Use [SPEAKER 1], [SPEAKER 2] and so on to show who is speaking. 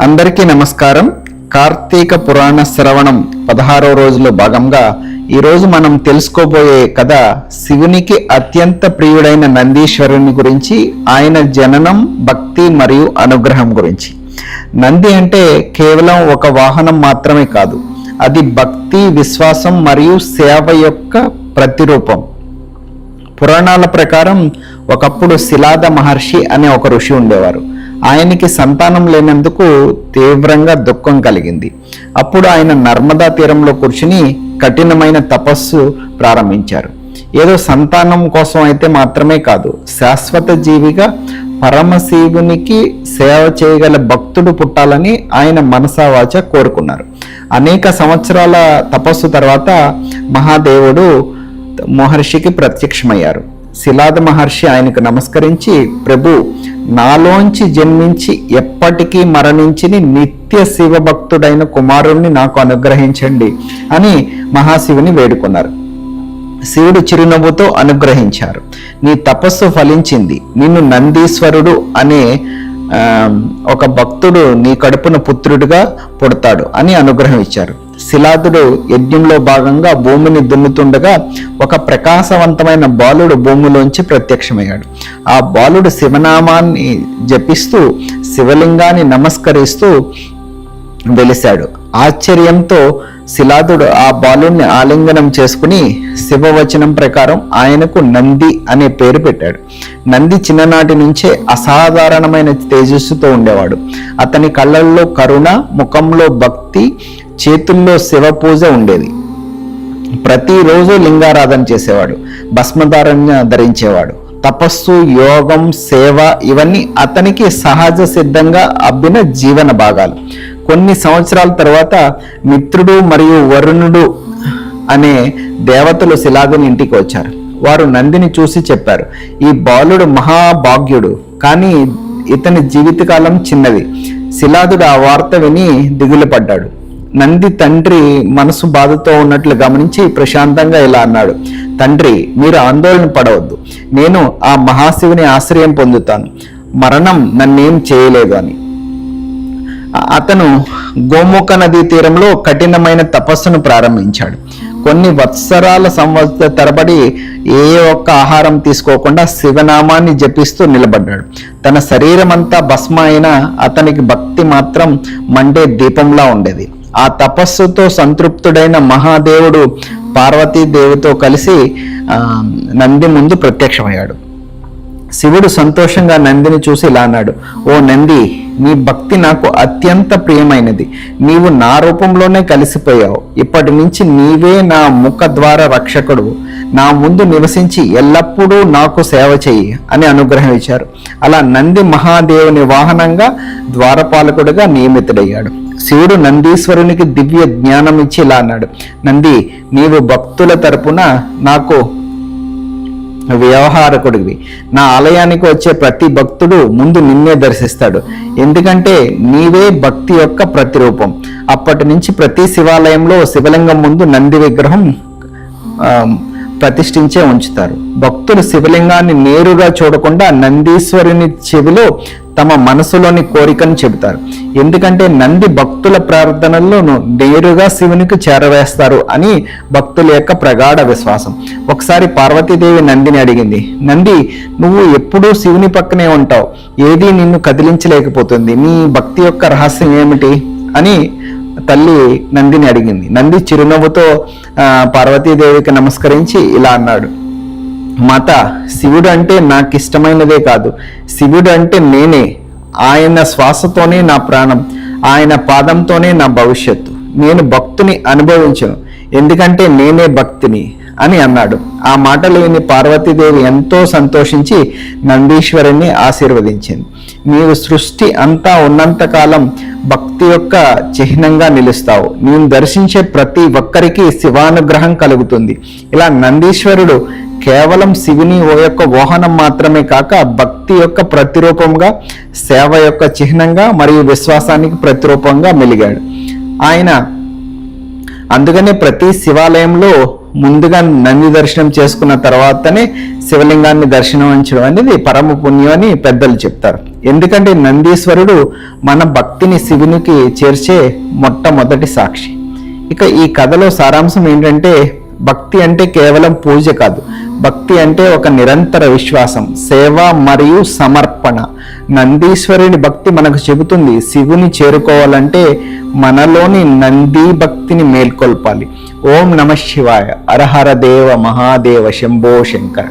[SPEAKER 1] అందరికీ నమస్కారం. కార్తీక పురాణ శ్రవణం పదహారో రోజులో భాగంగా ఈరోజు మనం తెలుసుకోబోయే కథ శివునికి అత్యంత ప్రియుడైన నందీశ్వరుని గురించి ఆయన జననం భక్తి మరియు అనుగ్రహం గురించి. నంది అంటే కేవలం ఒక వాహనం మాత్రమే కాదు అది భక్తి విశ్వాసం మరియు సేవ యొక్క ప్రతిరూపం. పురాణాల ప్రకారం ఒకప్పుడు శిలాద మహర్షి అనే ఒక ఋషి ఉండేవారు. ఆయనకి సంతానం లేనందుకు తీవ్రంగా దుఃఖం కలిగింది. అప్పుడు ఆయన నర్మదా తీరంలో కూర్చుని కఠినమైన తపస్సు ప్రారంభించారు. ఏదో సంతానం కోసం అయితే మాత్రమే కాదు శాశ్వత జీవిగా పరమశివునికి సేవ చేయగల భక్తుడు పుట్టాలని ఆయన మనసావాచ కోరుకున్నారు. అనేక సంవత్సరాల తపస్సు తర్వాత మహాదేవుడు మహర్షికి ప్రత్యక్షమయ్యారు. శిలాద మహర్షి ఆయనకు నమస్కరించి ప్రభు నాలోంచి జన్మించి ఎప్పటికీ మరణించిని నిత్య శివభక్తుడైన కుమారుణ్ణి నాకు అనుగ్రహించండి అని మహాశివుని వేడుకున్నారు. శివుడు చిరునవ్వుతో అనుగ్రహించారు. నీ తపస్సు ఫలించింది. నిన్ను నందీశ్వరుడు అనే ఒక భక్తుడు నీ కడుపున పుత్రుడిగా పుడతాడు అని అనుగ్రహం ఇచ్చారు. శిలాదుడు యజ్ఞంలో భాగంగా భూమిని దున్నుతుండగా ఒక ప్రకాశవంతమైన బాలుడు భూమిలోంచి ప్రత్యక్షమయ్యాడు. ఆ బాలుడు శివనామాన్ని జపిస్తూ శివలింగాన్ని నమస్కరిస్తూ వెలిశాడు. ఆశ్చర్యంతో శిలాదుడు ఆ బాలుణ్ణి ఆలింగనం చేసుకుని శివవచనం ప్రకారం ఆయనకు నంది అనే పేరు పెట్టాడు. నంది చిన్ననాటి నుంచే అసాధారణమైన తేజస్సుతో ఉండేవాడు. అతని కళ్ళల్లో కరుణ ముఖంలో భక్తి చేతుల్లో శివ పూజ ఉండేది. ప్రతిరోజు లింగారాధన చేసేవాడు భస్మధారణ ధరించేవాడు. తపస్సు యోగం సేవ ఇవన్నీ అతనికి సహజ సిద్ధంగా అబ్బిన జీవన భాగాలు. కొన్ని సంవత్సరాల తర్వాత మిత్రుడు మరియు వరుణుడు అనే దేవతలు శిలాదుని ఇంటికి వచ్చారు. వారు నందిని చూసి చెప్పారు ఈ బాలుడు మహాభాగ్యుడు కానీ ఇతని జీవితకాలం చిన్నది. శిలాదుడు ఆ వార్త విని దిగులు పడ్డాడు నంది తండ్రి మనసు బాధతో ఉన్నట్లు గమనించి ప్రశాంతంగా ఇలా అన్నాడు తండ్రి మీరు ఆందోళన పడవద్దు. నేను ఆ మహాశివుని ఆశ్రయం పొందుతాను. మరణం నన్నేం చేయలేదు అని. అతను గోముఖ నదీ తీరంలో కఠినమైన తపస్సును ప్రారంభించాడు. కొన్ని వత్సరాల సంవత్సర తరబడి ఏ ఒక్క ఆహారం తీసుకోకుండా శివనామాన్ని జపిస్తూ నిలబడ్డాడు. తన శరీరం అంతా భస్మ అయినా అతనికి భక్తి మాత్రం మండే దీపంలా ఉండేది. ఆ తపస్సుతో సంతృప్తుడైన మహాదేవుడు పార్వతీదేవితో కలిసి నంది ముందు ప్రత్యక్షమయ్యాడు. శివుడు సంతోషంగా నందిని చూసి ఇలా అన్నాడు ఓ నంది నీ భక్తి నాకు అత్యంత ప్రియమైనది. నీవు నా రూపంలోనే కలిసిపోయావు. ఇప్పటి నుంచి నీవే నా ముఖ ద్వార రక్షకుడు. నా ముందు నివసించి ఎల్లప్పుడూ నాకు సేవ చెయ్యి అని అనుగ్రహం ఇచ్చారు. అలా నంది మహాదేవుని వాహనంగా ద్వారపాలకుడిగా నియమితుడయ్యాడు. శివుడు నందీశ్వరునికి దివ్య జ్ఞానం ఇచ్చి ఇలా అన్నాడు. నంది నీవు భక్తుల తరపున నాకు వ్యవహారకుడివి నా ఆలయానికి వచ్చే ప్రతి భక్తుడు ముందు నిన్నే దర్శిస్తాడు. ఎందుకంటే నీవే భక్తి యొక్క ప్రతిరూపం. అప్పటి నుంచి ప్రతి శివాలయంలో శివలింగం ముందు నంది విగ్రహం ప్రతిష్ఠించే ఉంచుతారు. భక్తులు శివలింగాన్ని నేరుగా చూడకుండా నందీశ్వరుని చెవిలో తమ మనసులోని కోరికను చెబుతారు. ఎందుకంటే నంది భక్తుల ప్రార్థనల్లోనూ నేరుగా శివునికి చేరవేస్తారు అని భక్తుల యొక్క ప్రగాఢ విశ్వాసం. ఒకసారి పార్వతీదేవి నందిని అడిగింది నంది నువ్వు ఎప్పుడూ శివుని పక్కనే ఉంటావు. ఏది నిన్ను కదిలించలేకపోతుంది. నీ భక్తి యొక్క రహస్యం ఏమిటి? అని తల్లి నందిని అడిగింది. నంది చిరునవ్వుతో పార్వతీదేవికి నమస్కరించి ఇలా అన్నాడు. మాత శివుడు అంటే నాకు ఇష్టమైనదే కాదు. శివుడు అంటే నేనే. ఆయన శ్వాసతోనే నా ప్రాణం. ఆయన పాదంతోనే నా భవిష్యత్తు. నేను భక్తుని అనుభవించను. ఎందుకంటే నేనే భక్తిని. అని అన్నాడు. ఆ మాటలు విని పార్వతీదేవి ఎంతో సంతోషించి నందీశ్వరుణ్ణి ఆశీర్వదించింది. నీవు సృష్టి అంతా ఉన్నంత కాలం భక్తి యొక్క చిహ్నంగా నిలుస్తావు. నేను దర్శించే ప్రతి ఒక్కరికి శివానుగ్రహం కలుగుతుంది. ఇలా నందీశ్వరుడు కేవలం శివుని ఓ యొక్క వాహనం మాత్రమే కాక భక్తి యొక్క ప్రతిరూపంగా సేవ యొక్క చిహ్నంగా మరియు విశ్వాసానికి ప్రతిరూపంగా మెలిగాడు. ఆయన అందుకనే ప్రతి శివాలయంలో ముందుగా నంది దర్శనం చేసుకున్న తర్వాతనే శివలింగాన్ని దర్శనం ఉంచడం అనేది పరమ పుణ్యం అని పెద్దలు చెప్తారు. ఎందుకంటే నందీశ్వరుడు మన భక్తిని శివునికి చేర్చే మొట్టమొదటి సాక్షి. ఇక ఈ కథలో సారాంశం ఏంటంటే భక్తి అంటే కేవలం పూజ కాదు. భక్తి అంటే ఒక నిరంతర విశ్వాసం సేవ మరియు సమర్పణ. నందీశ్వరుని భక్తి మనకు చెబుతుంది. శివుని చేరుకోవాలంటే మనలోని నంది భక్తిని మేల్కొల్పాలి. ఓం నమ శివాయ. అరహర దేవ మహాదేవ శంభో శంకర.